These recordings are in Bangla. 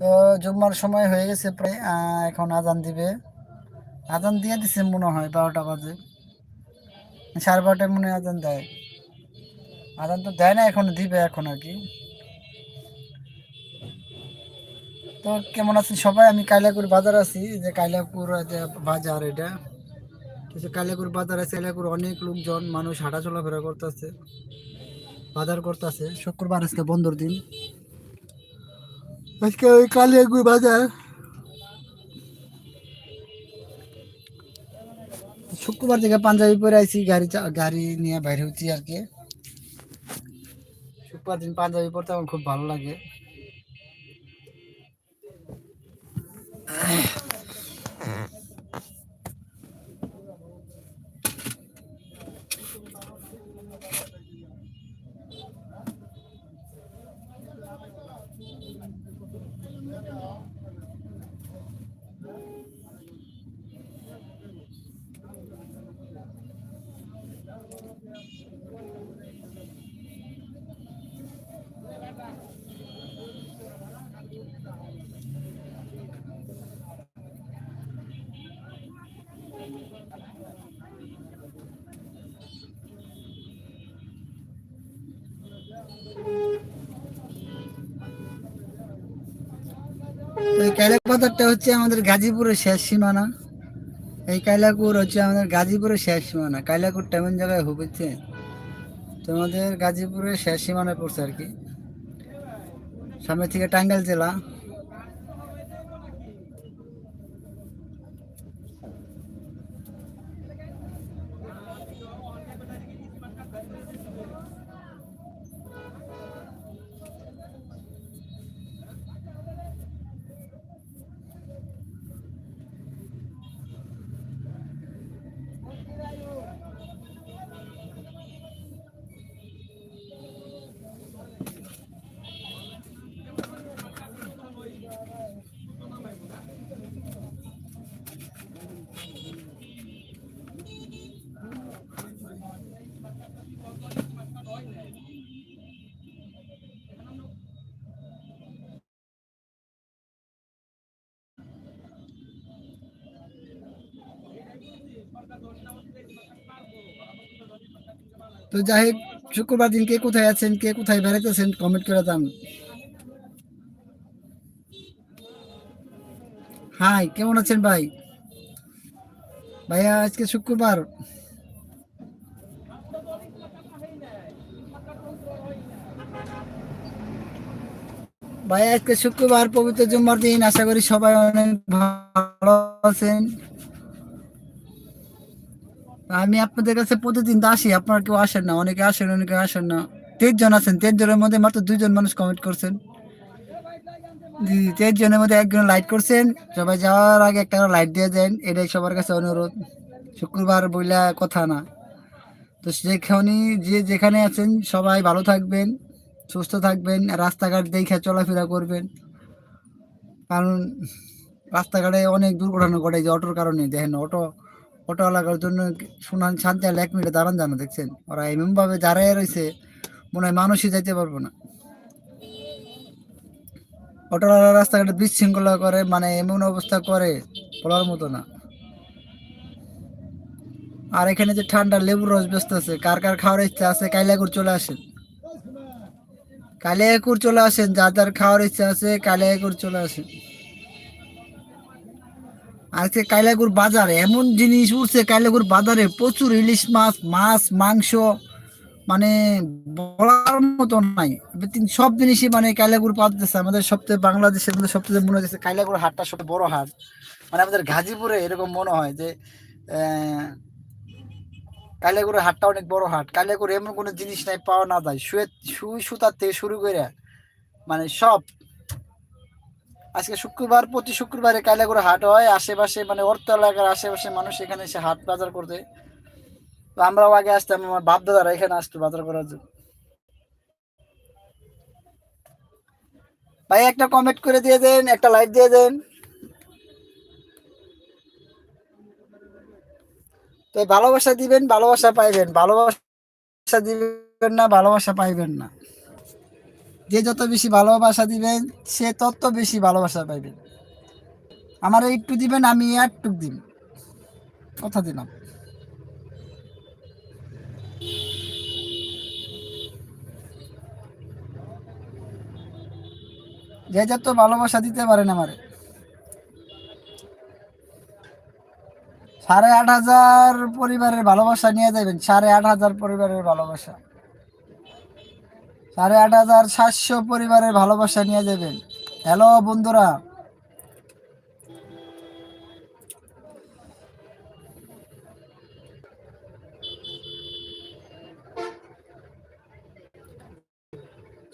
তো জুম্মার সময় হয়ে গেছে প্রায় এখন আজান দিবে। আজান দিয়ে দিছে মনে হয় বারোটা বাজে। সাড়ে বারোটায় মনে হয় আজান দেয়। আজান তো দেয় না, এখন দিবে এখন আর কি। তো কেমন আছেন সবাই? আমি কাইলাকুর বাজার আছি যে কাইলাকুর যে বাজার এটা। কিছু বাজার আছে, কাইলাকুর অনেক লোকজন, মানুষ হাঁটা চলাফেরা করতেছে, বাজার করতেছে। শুক্রবার আজকে বন্ধর দিন। আজকে ওই কালিয়াগুড়ি বাজার। শুক্রবার থেকে পাঞ্জাবি পরে আইছি, গাড়ি গাড়ি নিয়ে বাইরে হচ্ছি আর কি। শুক্রবার দিন পাঞ্জাবি পরতে আমার খুব ভালো লাগে। এই কাইলাক পাথরটা হচ্ছে আমাদের গাজীপুরের শেষ সীমানা। এই কাইলাকুর হচ্ছে আমাদের গাজীপুরের শেষ সীমানা। কাইলাকুর তেমন জায়গায় হচ্ছে তোমাদের গাজীপুরের শেষ সীমানায় পড়ছে আর কি। সামনে থেকে টাঙ্গাইল জেলা। তো যাই হোক, শুক্রবার দিন কে কোথায় আছেন, কে কোথায় বেড়াইতেছেন কমেন্ট করে দাম হাই কেমন আছেন ভাই? ভাইয়া, আজকে শুক্রবার। ভাই আজকে শুক্রবার, পবিত্র জুম্মার দিন। আশা করি সবাই অনেক ভালো আছেন। আমি আপনাদের কাছে প্রতিদিন আসি, আপনারা কেউ আসেন না, অনেকে আসেন অনেকে আসেন না। তেইশ জন আছেন, তেইশ জনের মধ্যে মাত্র দুইজন মানুষ কমেন্ট করছেন। জি তেইশ জনের মধ্যে একজন লাইট করছেন। সবাই যাওয়ার আগে একটা লাইট দিয়ে দেন, এটাই সবার কাছে অনুরোধ। শুক্রবার বইলা কথা না। তো সেখানে যে যেখানে আছেন, সবাই ভালো থাকবেন, সুস্থ থাকবেন, রাস্তাঘাট দেখে চলাফেরা করবেন। কারণ রাস্তাঘাটে অনেক দুর্ঘটনা ঘটে যে অটোর কারণে, দেখেন অটো অটো লাগার জন্য শুনান শান্তি আলে এক মিনিটে দাঁড়ান জানো, দেখছেন? ওরা এমন ভাবে দাঁড়ায় রয়েছে, মনে হয় মানুষই যাইতে পারব না। অটোওয়ালা রাস্তাঘাটে বিশৃঙ্খলা করে মানে এমন অবস্থা করে, বলার মতো না। আর এখানে যে ঠান্ডা লেবুর রস ব্যস্ত আছে, কার কার খাওয়ার ইচ্ছা আছে কাইলাকুর চলে আসেন। কালিয়াকুর চলে আসেন, যার যার খাওয়ার ইচ্ছা আছে কালিয়াকুর চলে আসেন। আজকে কাইলাকুর বাজারে এমন জিনিস উঠছে কাইলাকুর বাজারে প্রচুর ইলিশ মাছ মাছ মাংস মানে বলার মতো নাই। সব জিনিসই মানে কাইলাকুর পাচ্ছে আমাদের সবচেয়ে বাংলাদেশের মধ্যে সবচেয়ে মনে হচ্ছে কাইলাকুর হাটটা সবচেয়ে বড় হাট। মানে আমাদের গাজীপুরে এরকম মনে হয় যে আহ, হাটটা অনেক বড় হাট। কালিয়াকুরে এমন কোনো জিনিস নাই পাওয়া না যায়। শুয়ে সুই সুতার থেকে শুরু করে মানে সব আজকে শুক্রবার, প্রতি শুক্রবারে কালিয়াকুরে হাট হয়। আশেপাশে মানে অর্থ এলাকার আশেপাশে মানুষ এখানে এসে হাট বাজার করতে। তো আমরাও আগে আসতাম, আমার বাপ দাদারা এখানে আসতো বাজার করার জন্য। ভাই, একটা কমেন্ট করে দিয়ে দেন, একটা লাইক দিয়ে দেন। তো ভালোবাসা দিবেন, ভালোবাসা পাইবেন। ভালোবাসা দিবেন না, ভালোবাসা পাইবেন না। যে যত বেশি ভালোবাসা দিবেন, সে তত বেশি ভালোবাসা পাইবেন। আমার একটু দিবেন, আমি একটু দিন কথা দিলাম। যে যত ভালোবাসা দিতে পারেন আমারে। সাড়ে আট হাজার পরিবারের ভালোবাসা নিয়ে যাবেন, সাড়ে আট হাজার পরিবারের ভালোবাসা। সাড়ে আট হাজার সাতশো পরিবারের ভালোবাসা নিয়ে যাবেন। হ্যালো, বন্ধুরা।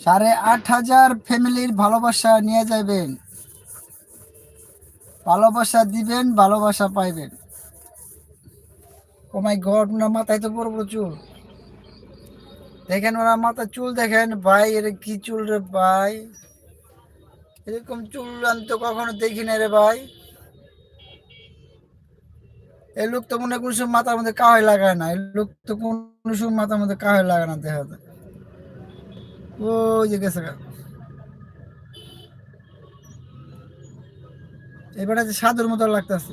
সাড়ে আট হাজার ফ্যামিলির ভালোবাসা নিয়ে যাবেন। ভালোবাসা দিবেন, ভালোবাসা পাইবেন। ও মাই গড ওনার মাথায় তো বড় চুল। দেখেন ওরা মাথায় চুল দেখেন, ভাই, এর কি চুল রে ভাই? এরকম চুল আমি তো কখনো দেখি না রে ভাই। এই লোক তো মনে কোনো সময় মাথার মধ্যে কাহাই লাগায় না। এই লোক তো কোনো সময় মাথার মধ্যে কাহাই লাগায় না, দেখা যায়। ওই যে গেছে। এবারে সাধুর মতো লাগতেছে।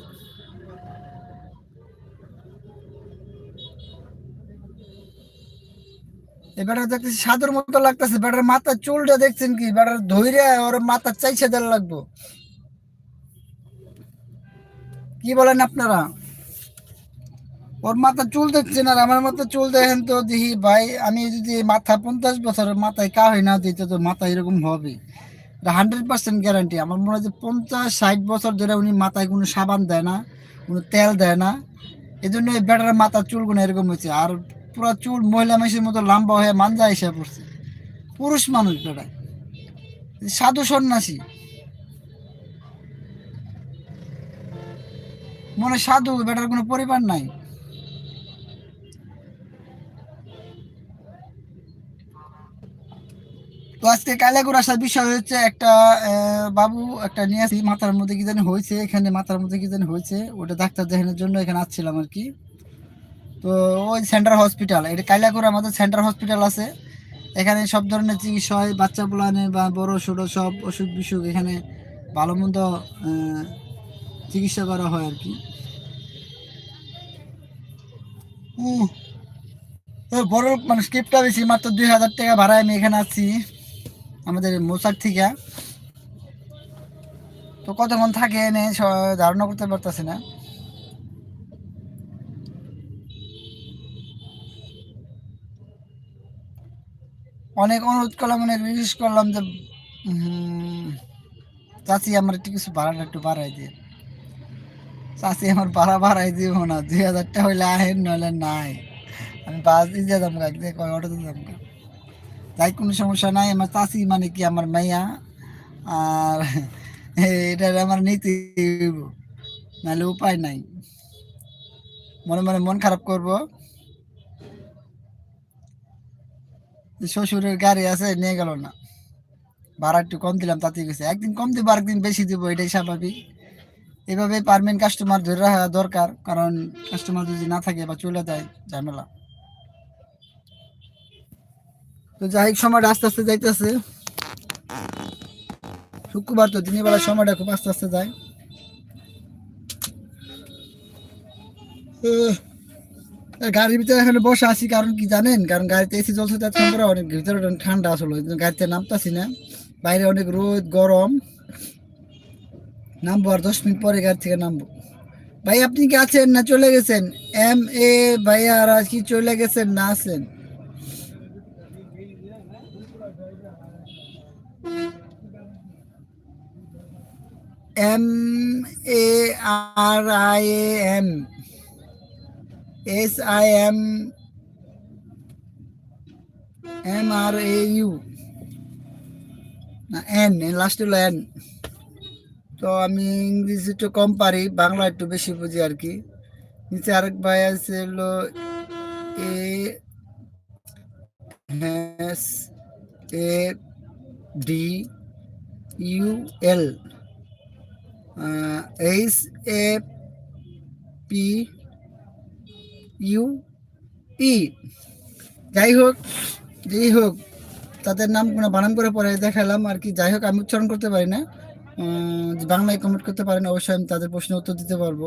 এবারে দেখতেছি সাধুর মতো লাগতেছে। বেটার মাথার চুলটা দেখছেন কি? বেটার ধৈর্য ওর মাথা চাইছে দেওয়ার লাগবো। কি বলেন আপনারা? ওর মাথা চুল দেখছেন আর আমার মাথা চুল দেখেন তো দেখি, ভাই, আমি যদি মাথা পঞ্চাশ বছর মাথায় কা হয় না দিতে তো মাথা এরকম হবে। হান্ড্রেড পার্সেন্ট গ্যারান্টি আমার মনে হয় যে পঞ্চাশ, ষাট বছর ধরে উনি মাথায় কোনো সাবান দেয় না, কোনো তেল দেয় না। এই জন্য এই বেটার মাথার চুলগুলো এরকম হয়েছে। আর পুরো চুল মহিলা মানুষের মতো লম্বা হয়ে মাঞ্জা এসে পড়ছে। পুরুষ মানুষ বেটা। সাধু সন্ন্যাসী। মনে সাধু বেটার কোনো পরিবার নাই। তো আজকে কালাগুর আসার বিষয় হচ্ছে একটা বাবু একটা নিয়ে আসি, মাথার মধ্যে কি জানি হয়েছে, এখানে মাথার মধ্যে কি জানি হয়েছে, ওটা ডাক্তার দেখানোর জন্য এখানে আসছিলাম আর কি। তো ওই সেন্টার হসপিটাল, এটা কাইলাকুর আমাদের সেন্টার হসপিটাল আছে। এখানে সব ধরনের চিকিৎসা হয়, বাচ্চা পোলানে বা বড়, ছোটো সব অসুখ বিসুখ এখানে ভালো মন্দ চিকিৎসা করা হয় আর কি। বড় মানে স্ক্রিপ্টটা বেশি, মাত্র দুই হাজার টাকা ভাড়ায় আমি এখানে আছি, আমাদের মোসাক থেকে। তো কতক্ষণ থাকে এনে ধারণা করতে পারতেছি না। অনেক অনুরোধ করলাম, অনেক রিকোয়েস্ট করলাম যে চাচি আমার একটু কিছু ভাড়াটা একটু বাড়াই দিয়ে চাচি আমার ভাড়া বাড়াই দিব না, দুই হাজারটা হইলে আহেন, নইলে নাই। আমি বাস দিয়ে গা দিয়ে কয় অটোতে যেতাম গা তাই কোনো সমস্যা নাই। আমার চাচি মানে কি আমার মাইয়া? আর এটা আমার নীতি। নাহলে উপায় নাই। মনে মনে মন খারাপ করব। শ্বশুরের গাড়ি আছে, নিয়ে গেল না। ভাড়া একটু কম দিলাম তাতে গেছে। একদিন কম দিব, আরেকদিন বেশি দিব, এটাই স্বাভাবিক। এভাবে পারমেন্ট কাস্টমার ধরে রাখা দরকার, কারণ কাস্টমার যদি না থাকে বা চলে যায়, ঝামেলা। তো যাই সময়টা আস্তে আস্তে যাইতেছে। শুক্রবার তো দিনের বেলা সময়টা খুব আস্তে আস্তে যায়। গাড়ির ভিতরে এখানে বসে আছি, কারণ কি জানেন? কারণ গাড়িতে এসি চলছে তার করে অনেক ভিতরে ঠান্ডা আসলে গাড়িতে নামতাছি না। বাইরে অনেক রোদ, গরম। নামবো আর দশ মিনিট পরে গাড়ি থেকে নামবো। ভাই, আপনি কি আছেন না চলে গেছেন? এম এ ভাইয়া আর কি চলে গেছেন না আছেন? M A R I M S I M M R A U না এন লাস্ট হলো এন তো আমি ইংরেজি একটু কম পারি, বাংলা একটু বেশি বুঝি আর কি। নিচে আরেক ভাই আছে, হলো A S A D U L H A P U P যাই হোক যাই হোক, তাদের নাম মানে বানান করে পরে দেখালাম আর কি। যাই হোক, আমি উচ্চারণ করতে পারি না। বাংলায় কমেন্ট করতে পারেন, অবশ্যই আমি তাদের প্রশ্নের উত্তর দিতে পারব।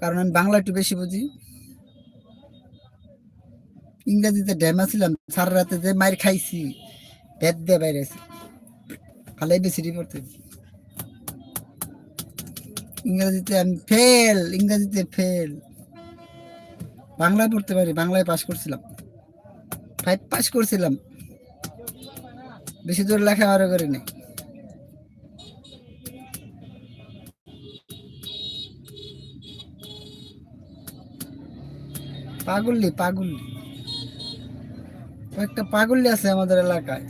কারণ আমি বাংলা একটু বেশি বুঝি। ইংরেজিতে ড্যামা ছিলাম সারা রাতে যে মায়ের খাইছি ভেদ দিয়ে বাইরে খালাই বেশি পড়তে ইংরেজিতে আমি ফেল ইংরেজিতে ফেল বাংলায় পড়তে পারি, বাংলায় পাস করছিলাম। ফাইভ পাস করছিলাম। বেশি দূর লেখাপড়া করি নাই পাগল্লি পাগল্লি। একটা পাগল্লি আছে আমাদের এলাকায়।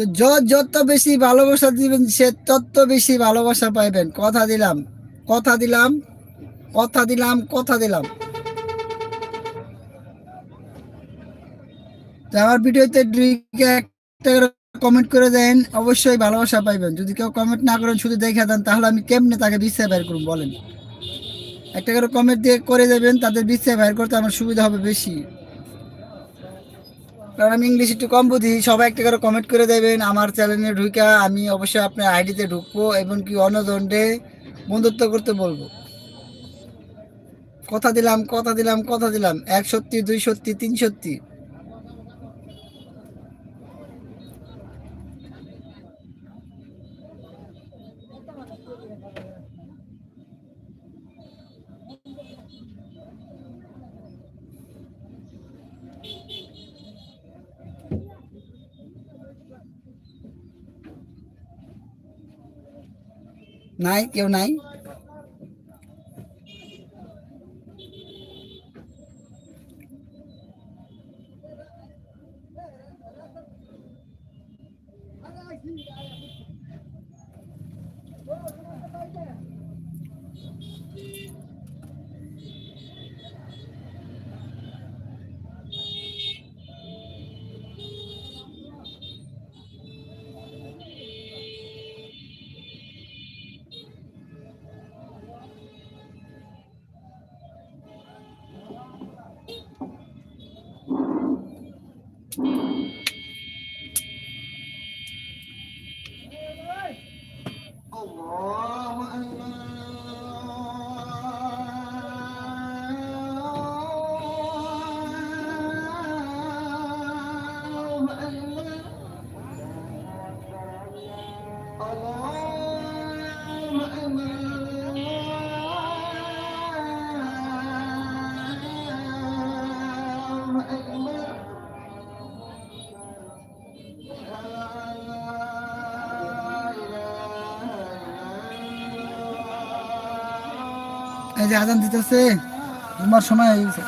তো যত বেশি ভালোবাসা দিবেন, সে তত বেশি ভালোবাসা পাইবেন। কথা দিলাম কথা দিলাম কথা দিলাম কথা দিলাম। তো আমার ভিডিওতে একটা কমেন্ট করে দেন, অবশ্যই ভালোবাসা পাইবেন। যদি কেউ কমেন্ট না করেন, শুধু দেখে দেন, তাহলে আমি কেমনে তাকে বিশ্বাস বের করুন বলেন। একটা করে কমেন্ট দিয়ে করে দেবেন, তাদের বিশ্বাস বের করতে আমার সুবিধা হবে বেশি। কারণ আমি ইংলিশ একটু কম বুঝি, সবাই একটা করে কমেন্ট করে দেবেন, আমার চ্যানেলে ঢুকা আমি অবশ্যই আপনার আইডিতে ঢুকবো এবং কি অনদণ্ডে বন্ধুত্ব করতে বলব। কথা দিলাম কথা দিলাম কথা দিলাম, এক সত্যি, দুই সত্যি, তিন সত্যি। নাই কেউ নাই? এই যে আজান দিতেছে তোমার সময় হয়ে গেছে।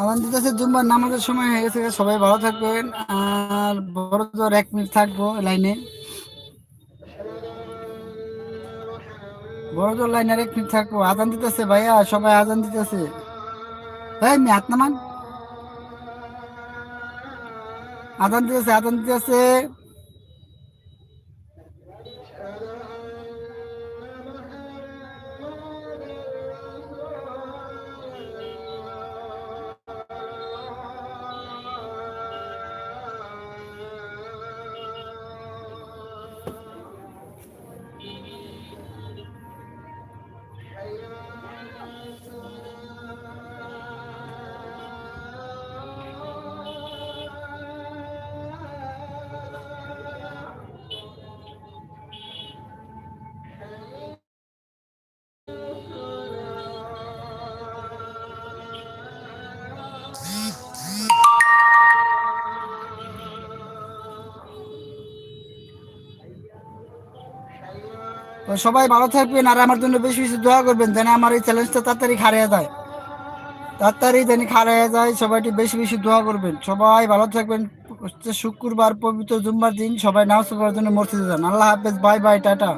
আজান দিতেছে জুম্বার নামাজের সময় হয়ে গেছে। সবাই ভালো থাকবেন, আর বড় জোর এক মিনিট থাকব লাইনে। বড় জোর লাইনে এক মিনিট থাকব। আজান দিতেছে ভাইয়া, সবাই আজান দিতেছে। होय मी आत्मा मान आता दिवस आता সবাই ভালো থাকবেন আর আমার জন্য বেশি বেশি দোয়া করবেন যেন আমার এই চ্যালেঞ্জটা তাড়াতাড়ি খারিয়ে যায়। তাড়াতাড়ি যেন খারিয়ে যায় সবাইটি বেশি বেশি দোয়া করবেন। সবাই ভালো থাকবেন। শুক্রবার পবিত্র জুম্বার দিন, সবাই নামাজ পড়ার জন্য মসজিদে যান। আল্লাহ হাফেজ। Bye bye, tata.